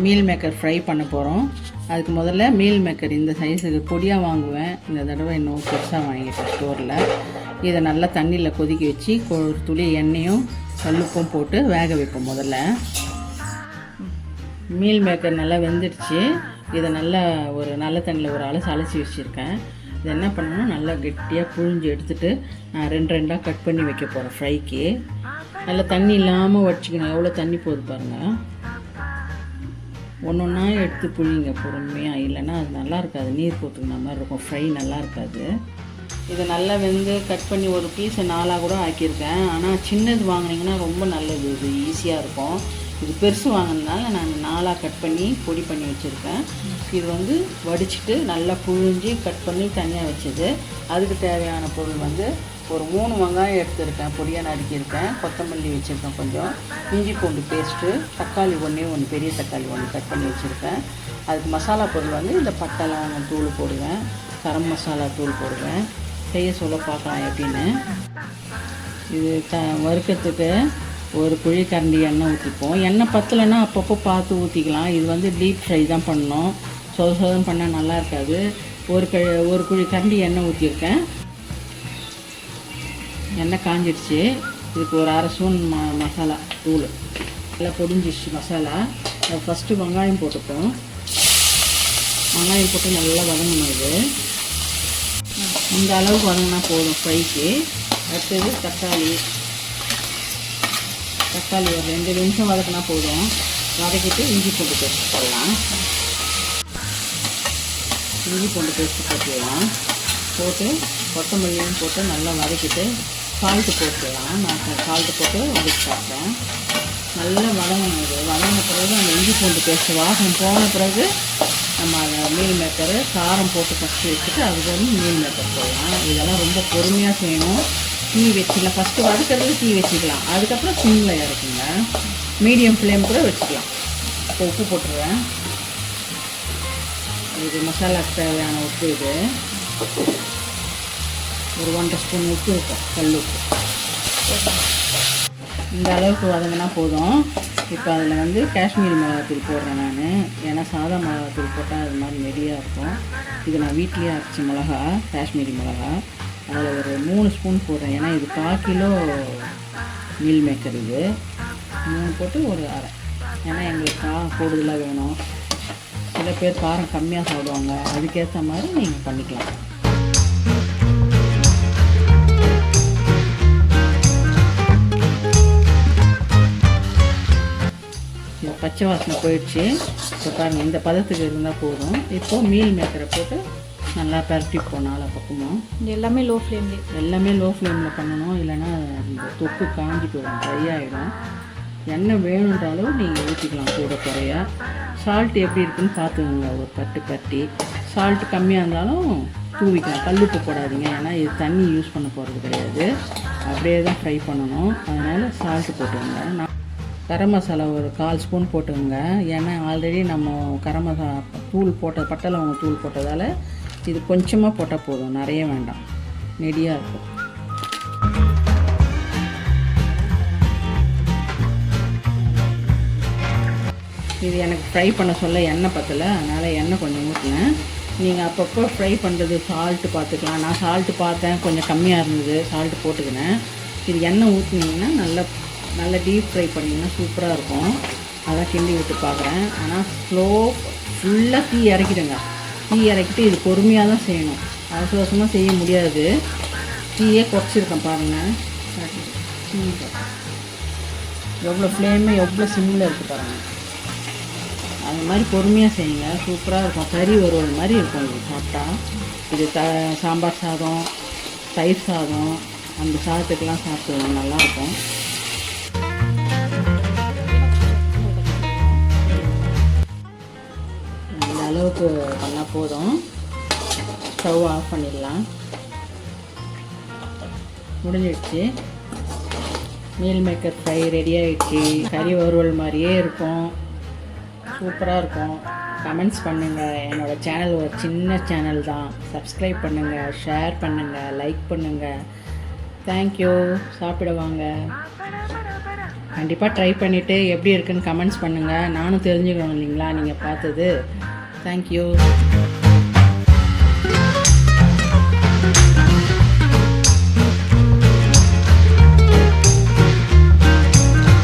Meal maker fry பண்ண போகிறோம் அதுக்கு முதல்ல மீல் மேக்கர் இந்த சைஸுக்கு பொடியாக வாங்குவேன். இந்த தடவை இன்னும் பெருசாக வாங்கிட்டேன் ஸ்டோரில் இதை நல்லா தண்ணியில் கொதிக்க வச்சு கொ- ஒரு துளி எண்ணெயும் கல்லுப்பும் போட்டு வேக வைப்போம் முதல்ல. மீல் மேக்கர் நல்லா வெந்துடுச்சு. இதை நல்லா ஒரு நல்ல தண்ணியில் ஒரு அலசி அலசி வச்சுருக்கேன். இதை என்ன பண்ணணும் நல்லா கெட்டியாக புழிஞ்சு எடுத்துட்டு நான் ரெண்டு ரெண்டாக கட் பண்ணி வைக்க போகிறேன் ஃப்ரைக்கு நல்லா தண்ணி இல்லாமல் வடிச்சிக்கணும் எவ்வளோ தண்ணி போகுது பாருங்கள் ஒன்று ஒன்றா எடுத்து புழிங்க பொறுமையாக இல்லைன்னா அது நல்லா இருக்காது. நீர் போத்துக்கின மாதிரி இருக்கும். ஃப்ரை நல்லா இருக்காது. இதை நல்லா வெந்து கட் பண்ணி ஒரு பீஸை நாளாக கூட ஆக்கியிருக்கேன். ஆனால் சின்னது வாங்குனீங்கன்னா ரொம்ப நல்லது. இது ஈஸியாக இருக்கும். இது பெருசு வாங்கினதுனால நான் நாளாக கட் பண்ணி பொடி பண்ணி வச்சுருக்கேன். இது வந்து வடிச்சிட்டு நல்லா புழிஞ்சு கட் பண்ணி தனியாக வச்சது. அதுக்கு தேவையான பொருள் வந்து ஒரு மூணு வெங்காயம் எடுத்திருக்கேன் பொடியாக நறுக்கியிருக்கேன் கொத்தமல்லி வச்சுருக்கேன் கொஞ்சம் இஞ்சி பூண்டு பேஸ்ட்டு தக்காளி ஒன்றே ஒன்று பெரிய தக்காளி ஒன்று கட் பண்ணி வச்சுருக்கேன். அதுக்கு மசாலா பொருள் வந்து இந்த பட்டை லவங்கம் தூள் போடுவேன். கரம் மசாலா தூள் போடுவேன். செய்ய சொல்ல பார்க்கலாம் எப்படின்னு. இது த வறுக்கிறதுக்கு ஒரு குழி கரண்டி எண்ணெய் ஊற்றிப்போம் எண்ணெய் பத்தலைன்னா அப்பப்போ பார்த்து ஊற்றிக்கலாம் இது வந்து டீப் ஃப்ரை தான் பண்ணணும். சொத சொதம் பண்ணால் நல்லா இருக்காது. ஒரு க ஒரு குழி கரண்டி எண்ணெய் ஊற்றிருக்கேன் எண்ணெய் காஞ்சிடுச்சு. இதுக்கு ஒரு அரை ஸ்பூன் ம மசாலா தூள். நல்லா பொடிஞ்சிடுச்சு மசாலா. ஃபஸ்ட்டு வெங்காயம் போட்டுப்போம். வெங்காயம் போட்டு நல்லா வதங்கணும் இது. இந்த அளவுக்கு வதங்கினா போதும் ஃப்ரைக்கு அடுத்தது தக்காளி. தக்காளி ஒரு ரெண்டு நிமிஷம் வதக்கினா போதும். வதக்கிட்டு இஞ்சி பூண்டு பேஸ்ட் போடலாம். இஞ்சி பூண்டு பேஸ்ட் போட்டுடலாம் போட்டு கொத்தமல்லியும் போட்டு நல்லா வதக்கிட்டு சால்ட்டு போட்டுக்கலாம் நான் சால்ட்டு போட்டு வதக்கி சாப்பிட்டேன். நல்லா வதங்கணும் இது. வதங்கின பிறகு அந்த இஞ்சி பூண்டு பேஸ்ட் வாசம் போன பிறகு நம்ம அதை மீல் மேக்கரு காரம் போட்டு ஃபஸ்ட்டு வச்சுட்டு அதுக்கு வந்து மீல் மேக்கர் போடலாம். இதெல்லாம் ரொம்ப பொறுமையாக செய்யணும். தீ வச்சுக்கலாம். ஃபஸ்ட்டு வதக்கிறது தீ வச்சுக்கலாம். அதுக்கப்புறம் சிம்மில் இறக்குங்க மீடியம் ஃப்ளேம் கூட வச்சுக்கலாம். இப்போ உப்பு போட்டுருவேன். இது மசாலாக்கு தேவையான உப்பு இது. ஒரு ஒன்றரை ஸ்பூன் உப்பு இருக்கும் கல் உப்பு இந்த அளவுக்கு வதங்கினா போதும். இப்போ அதில் வந்து காஷ்மீரி மிளகாத்தூள் போடுறேன் நான். ஏன்னா சாதா மிளகாத்தூள் போட்டால் அது மாதிரி நெடியாக இருக்கும். இது நான் வீட்லேயே அரைச்ச மிளகா காஷ்மீரி மிளகா. அதில் ஒரு மூணு ஸ்பூன் போடுறேன். ஏன்னா இது கால் கிலோ மீல் மேக்கர் இது. மூணு போட்டு ஒரு அரை. ஏன்னா எங்களுக்கு காரம் கூடுதலாக வேணும். சில பேர் காரம் கம்மியாக சாப்பிடுவாங்க. அதுக்கேற்ற மாதிரி நீங்கள் பண்ணிக்கலாம். பச்சை வாசனை போயிடுச்சு. இப்போ பாருங்கள் இந்த பதத்துக்கு இருந்தால் போதும். இப்போது மீல் மேக்கரை போட்டு நல்லா பரட்டிப்போம் நாலா பக்கமும். இது எல்லாமே லோ. ஃப்ளேம்லேயே எல்லாமே லோ ஃப்ளேமில் பண்ணணும். இல்லைன்னா இந்த தொக்கு காஞ்சி போயிடும் ட்ரை ஆகிடும் எண்ணெய் வேணுன்ற அளவு நீங்கள் ஊற்றிக்கலாம் கூட குறைய. சால்ட் எப்படி இருக்குன்னு பார்த்துக்கோங்க ஒரு பட்டு பட்டி. சால்ட் கம்மியாக இருந்தாலும் தூவிக்கலாம். கல்லுப்பு போடாதீங்க. ஏன்னா இது தண்ணி யூஸ் பண்ண போகிறது கிடையாது. அப்படியே தான் ஃப்ரை பண்ணணும். அதனால் சால்ட்டு போட்டுக்கோங்க நான் கரம் மசாலா ஒரு கால் ஸ்பூன் போட்டுக்கோங்க. ஏன்னா ஆல்ரெடி நம்ம கரம் மசாலா தூள் போட்ட பட்டலவங்க தூள் போட்டதால் இது கொஞ்சமாக போட்டால் போதும். நிறைய வேண்டாம். நெடியாக இருக்கும். இது எனக்கு ஃப்ரை பண்ண சொல்ல எண்ணெய் பற்றலை அதனால் எண்ணெய் கொஞ்சம் ஊற்றினேன் நீங்கள் அப்பப்போ ஃப்ரை பண்ணுறது சால்ட்டு பார்த்துக்கலாம் நான் சால்ட்டு பார்த்தேன். கொஞ்சம் கம்மியாக இருந்தது. சால்ட்டு போட்டுக்கினேன். இது எண்ணெய் ஊற்றினீங்கன்னா நல்லா நல்லா டீப் ஃப்ரை பண்ணிங்கன்னா சூப்பராக இருக்கும். அதான் கிண்டி விட்டு பார்க்குறேன். ஆனால் ஸ்லோ ஃபுல்லாக தீ இறக்கிடுங்க. தீ இறக்கிட்டு இது பொறுமையாக தான் செய்யணும். அவசர அவசரமாக செய்ய முடியாது. தீயே குறைச்சிருக்கேன் பாருங்கள் எவ்வளோ ஃப்ளேமு எவ்வளோ சிம்மில் இருக்குது பாருங்கள் அது மாதிரி பொறுமையாக செய்யுங்க. சூப்பராக இருக்கும். கறி வறுவல் மாதிரி இருக்கும் இது சாப்பிட்டா. இது த சாம்பார் சாதம் தயிர் சாதம் அந்த சாதத்துக்கெலாம் சாப்பிடுவோம் நல்லாயிருக்கும் அளவுக்கு பண்ணால் போதும். ஸ்டவ் ஆஃப் பண்ணிடலாம். முடிஞ்சிடுச்சு. மீல் மேக்கர் ஃப்ரை ரெடி ஆகிடுச்சு கறி வறுவல் மாதிரியே இருக்கும். சூப்பராக இருக்கும். கமெண்ட்ஸ் பண்ணுங்கள் என்னோடய சேனல் ஒரு சின்ன சேனல் தான். சப்ஸ்கிரைப் பண்ணுங்கள் ஷேர் பண்ணுங்கள் லைக் பண்ணுங்கள் தேங்க்யூ சாப்பிட வாங்க. கண்டிப்பாக ட்ரை பண்ணிவிட்டு எப்படி இருக்குன்னு கமெண்ட்ஸ் பண்ணுங்கள் நானும் தெரிஞ்சுக்கணும் இல்லைங்களா? நீங்கள் பார்த்தது. தேங்க்யூ